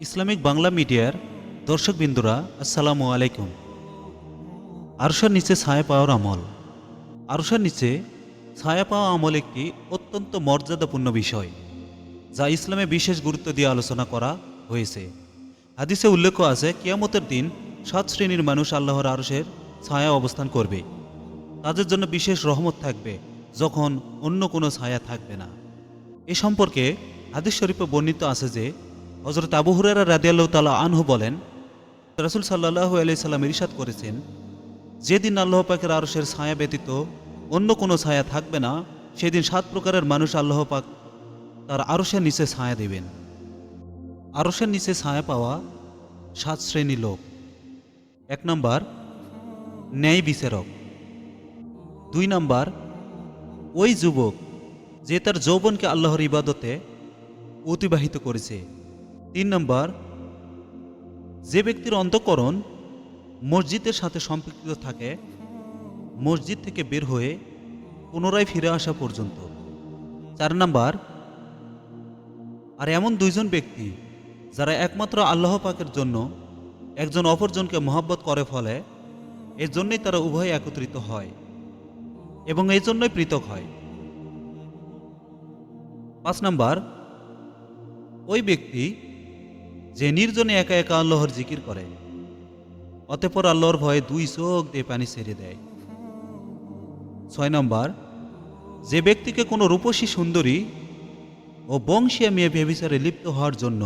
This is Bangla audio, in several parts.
ইসলামিক বাংলা মিডিয়ার দর্শকবিন্দুরা, আসসালামু আলাইকুম। আরশার নিচে ছায়া পাওয়ার আমল। আরশার নিচে ছায়া পাওয়া আমল একটি অত্যন্ত মর্যাদাপূর্ণ বিষয়, যা ইসলামে বিশেষ গুরুত্ব দিয়ে আলোচনা করা হয়েছে। হাদিসে উল্লেখ আছে, কিয়ামতের দিন সাত শ্রেণির মানুষ আল্লাহর আরশের ছায়া অবস্থান করবে। তাদের জন্য বিশেষ রহমত থাকবে, যখন অন্য কোনো ছায়া থাকবে না। এ সম্পর্কে হাদিস শরীফে বর্ণিত আছে যে হজরত আবু হুরারা রাদিয়াল্লাহু তাআলা আনহু বলেন, রাসুল সাল্লাল্লাহু আলাইহি সাল্লাম ইরশাদ করেছেন, যেদিন আল্লাহ পাকের আরশের ছায়া ব্যতীত অন্য কোনো ছায়া থাকবে না, সেদিন সাত প্রকারের মানুষ আল্লাহ পাক তার আরশের নিচে ছায়া দেবেন। আরশের নিচে ছায়া পাওয়া সাত শ্রেণি লোক। এক নম্বর, ন্যায় বিচারক। দুই নম্বর, ওই যুবক যে তার যৌবনকে আল্লাহর ইবাদতে অতিবাহিত করেছে। তিন নম্বর, যে ব্যক্তির অন্তঃকরণ মসজিদের সাথে সম্পৃক্ত থাকে, মসজিদ থেকে বের হয়ে পুনরায় ফিরে আসা পর্যন্ত। চার নাম্বার, আর এমন দুইজন ব্যক্তি যারা একমাত্র আল্লাহ পাকের জন্য একজন অপরজনকে মহব্বত করে ফলে এর জন্যই তারা উভয় একত্রিত হয় এবং এই জন্যই পৃথক হয়। পাঁচ নাম্বার, ওই ব্যক্তি যে নির্জনে একা একা আল্লাহর জিকির করে, অতঃপর আল্লাহর ভয়ে দুই চোখ দিয়ে পানি ছেড়ে দেয়। ছয় নম্বর, যে ব্যক্তিকে কোনো রূপসী সুন্দরী ও বংশীয় মেয়ে ব্যভিচারে লিপ্ত হওয়ার জন্য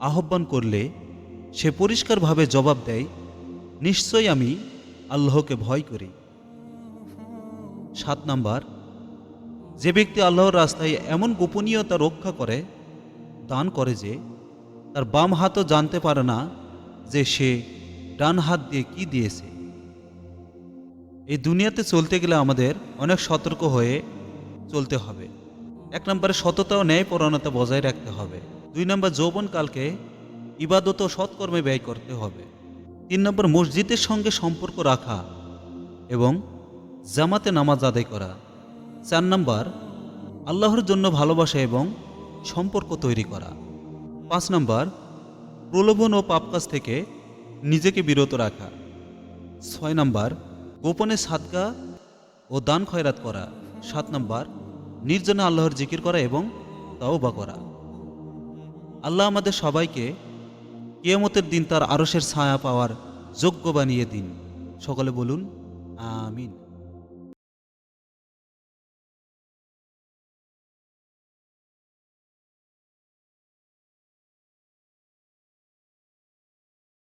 আহ্বান করলে সে পরিষ্কারভাবে জবাব দেয়, নিশ্চয়ই আমি আল্লাহকে ভয় করি। সাত নাম্বার, যে ব্যক্তি আল্লাহর রাস্তায় এমন গোপনীয়তা রক্ষা করে, দান করে যে তার বাম হাতও জানতে পারে না যে সে ডান হাত দিয়ে কি দিয়েছে। এই দুনিয়াতে চলতে গেলে আমাদের অনেক সতর্ক হয়ে চলতে হবে। এক নম্বরে সততা ও ন্যায়পরণতা বজায় রাখতে হবে। দুই নম্বর যৌবনকালকে ইবাদত ও সৎকর্মে ব্যয় করতে হবে। তিন নম্বর মসজিদের সঙ্গে সম্পর্ক রাখা এবং জামাতে নামাজ আদায় করা। চার নম্বর আল্লাহর জন্য ভালোবাসা এবং সম্পর্ক তৈরি করা। পাঁচ নম্বর, প্রলোভন ও পাপ কাজ থেকে নিজেকে বিরত রাখা। ছয় নম্বর, গোপনে সাদকা ও দান খয়রাত করা। সাত নম্বর, নির্জনে আল্লাহর জিকির করা এবং তাওবা করা। আল্লাহ আমাদের সবাইকে কিয়ামতের দিন তার আরশের ছায়া পাওয়ার যোগ্য বানিয়ে দিন। সকলে বলুন, আমিন।